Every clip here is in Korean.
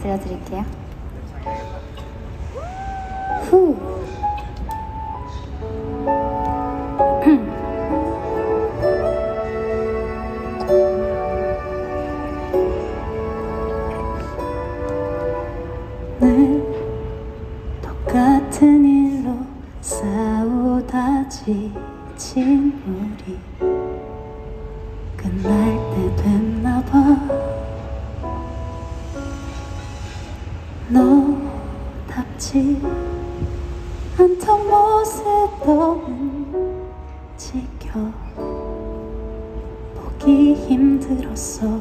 들려드릴게요. 후. 지친 우리 끝날 때 됐나 너답지 않던 모습도 움직여 보기 힘들었어.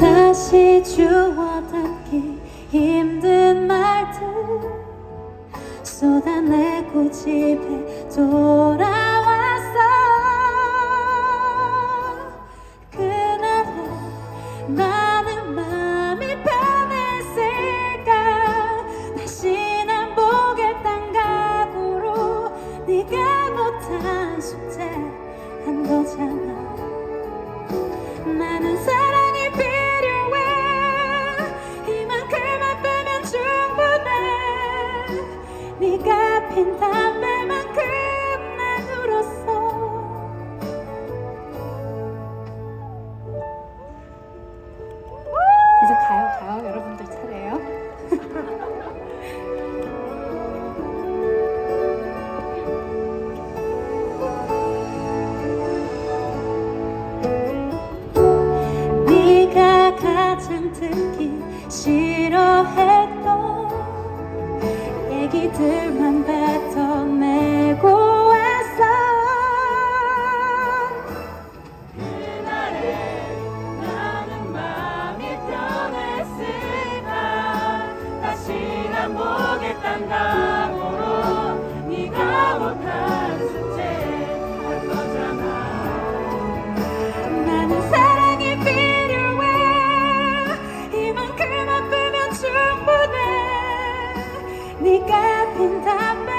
다시 주워담기 힘든 말들 쏟아내고 집에 돌아 이제 가요 가요 여러분들 차례예요. 네가 가장 듣기 싫 얘기들만 뱉어내고 왔어. 그날에 나는 마음이 변했을까? 다시 난 보겠단다 in that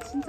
진짜